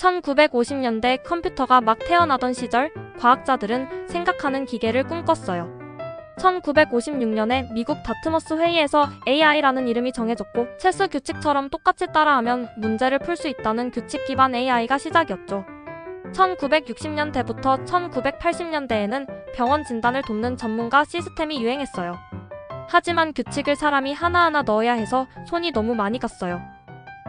1950년대 컴퓨터가 막 태어나던 시절 과학자들은 생각하는 기계를 꿈꿨어요. 1956년에 미국 다트머스 회의에서 AI라는 이름이 정해졌고 체스 규칙처럼 똑같이 따라하면 문제를 풀 수 있다는 규칙 기반 AI가 시작이었죠. 1960년대부터 1980년대에는 병원 진단을 돕는 전문가 시스템이 유행했어요. 하지만 규칙을 사람이 하나하나 넣어야 해서 손이 너무 많이 갔어요.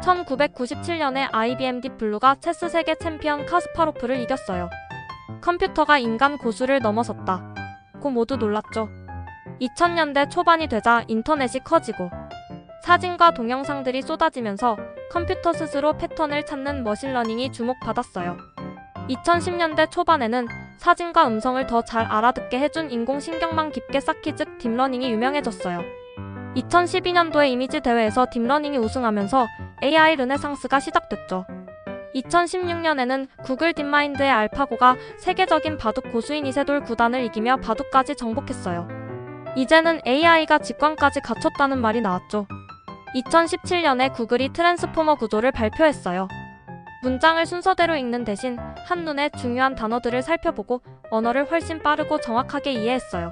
1997년에 IBM 딥블루가 체스 세계 챔피언 카스파로프를 이겼어요. 컴퓨터가 인간 고수를 넘어섰다. 고 모두 놀랐죠. 2000년대 초반이 되자 인터넷이 커지고 사진과 동영상들이 쏟아지면서 컴퓨터 스스로 패턴을 찾는 머신러닝이 주목받았어요. 2010년대 초반에는 사진과 음성을 더 잘 알아듣게 해준 인공신경망 깊게 쌓기 즉 딥러닝이 유명해졌어요. 2012년도에 이미지 대회에서 딥러닝이 우승하면서 AI 르네상스가 시작됐죠. 2016년에는 구글 딥마인드의 알파고가 세계적인 바둑 고수인 이세돌 구단을 이기며 바둑까지 정복했어요. 이제는 AI가 직관까지 갖췄다는 말이 나왔죠. 2017년에 구글이 트랜스포머 구조를 발표했어요. 문장을 순서대로 읽는 대신 한눈에 중요한 단어들을 살펴보고 언어를 훨씬 빠르고 정확하게 이해했어요.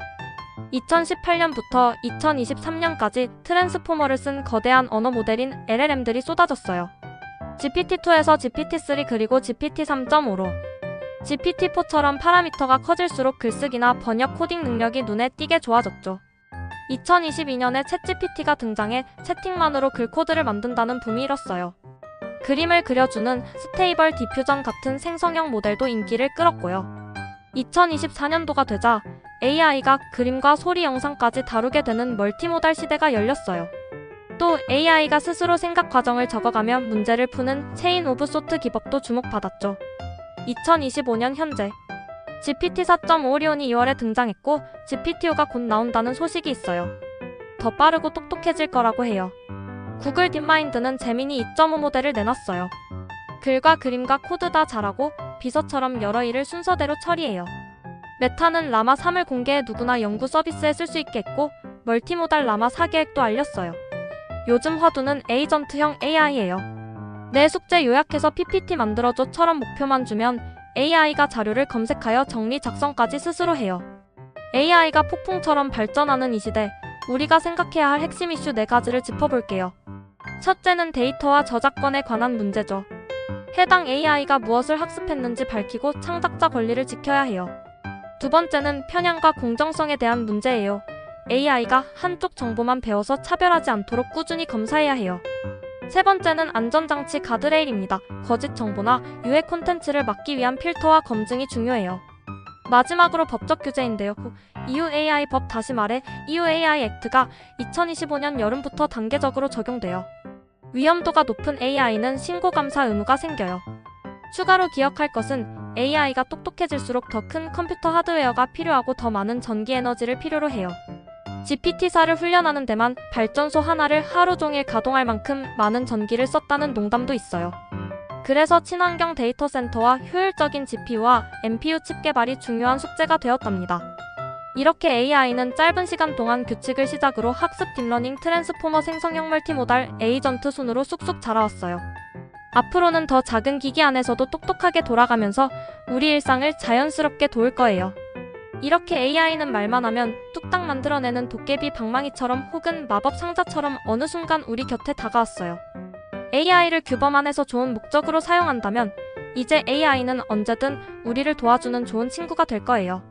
2018년부터 2023년까지 트랜스포머를 쓴 거대한 언어 모델인 LLM들이 쏟아졌어요. GPT-2에서 GPT-3 그리고 GPT-3.5로 GPT-4처럼 파라미터가 커질수록 글쓰기나 번역 코딩 능력이 눈에 띄게 좋아졌죠. 2022년에 챗GPT가 등장해 채팅만으로 글 코드를 만든다는 붐이 일었어요. 그림을 그려주는 스테이블 디퓨전 같은 생성형 모델도 인기를 끌었고요. 2024년도가 되자 AI가 그림과 소리 영상까지 다루게 되는 멀티모달 시대가 열렸어요. 또 AI가 스스로 생각 과정을 적어가며 문제를 푸는 체인 오브 소트 기법도 주목받았죠. 2025년 현재 GPT 4.5 오리온이 2월에 등장했고 GPT-5가 곧 나온다는 소식이 있어요. 더 빠르고 똑똑해질 거라고 해요. 구글 딥마인드는 제미니 2.5 모델을 내놨어요. 글과 그림과 코드 다 잘하고 비서처럼 여러 일을 순서대로 처리해요. 메타는 라마 3을 공개해 누구나 연구 서비스에 쓸 수 있게 했고 멀티모달 라마 4계획도 알렸어요. 요즘 화두는 에이전트형 AI예요. 내 숙제 요약해서 PPT 만들어줘처럼 목표만 주면 AI가 자료를 검색하여 정리 작성까지 스스로 해요. AI가 폭풍처럼 발전하는 이 시대, 우리가 생각해야 할 핵심 이슈 네 가지를 짚어볼게요. 첫째는 데이터와 저작권에 관한 문제죠. 해당 AI가 무엇을 학습했는지 밝히고 창작자 권리를 지켜야 해요. 두 번째는 편향과 공정성에 대한 문제예요. AI가 한쪽 정보만 배워서 차별하지 않도록 꾸준히 검사해야 해요. 세 번째는 안전장치 가드레일입니다. 거짓 정보나 유해 콘텐츠를 막기 위한 필터와 검증이 중요해요. 마지막으로 법적 규제인데요. EU AI 법 다시 말해 EU AI 액트가 2025년 여름부터 단계적으로 적용돼요. 위험도가 높은 AI는 신고 감사 의무가 생겨요. 추가로 기억할 것은 AI가 똑똑해질수록 더 큰 컴퓨터 하드웨어가 필요하고 더 많은 전기 에너지를 필요로 해요. GPT-4를 훈련하는 데만 발전소 하나를 하루 종일 가동할 만큼 많은 전기를 썼다는 농담도 있어요. 그래서 친환경 데이터 센터와 효율적인 GPU와 NPU 칩 개발이 중요한 숙제가 되었답니다. 이렇게 AI는 짧은 시간 동안 규칙을 시작으로 학습 딥러닝 트랜스포머 생성형 멀티모달 에이전트 순으로 쑥쑥 자라왔어요. 앞으로는 더 작은 기기 안에서도 똑똑하게 돌아가면서 우리 일상을 자연스럽게 도울 거예요. 이렇게 AI는 말만 하면 뚝딱 만들어내는 도깨비 방망이처럼 혹은 마법 상자처럼 어느 순간 우리 곁에 다가왔어요. AI를 규범 안에서 좋은 목적으로 사용한다면 이제 AI는 언제든 우리를 도와주는 좋은 친구가 될 거예요.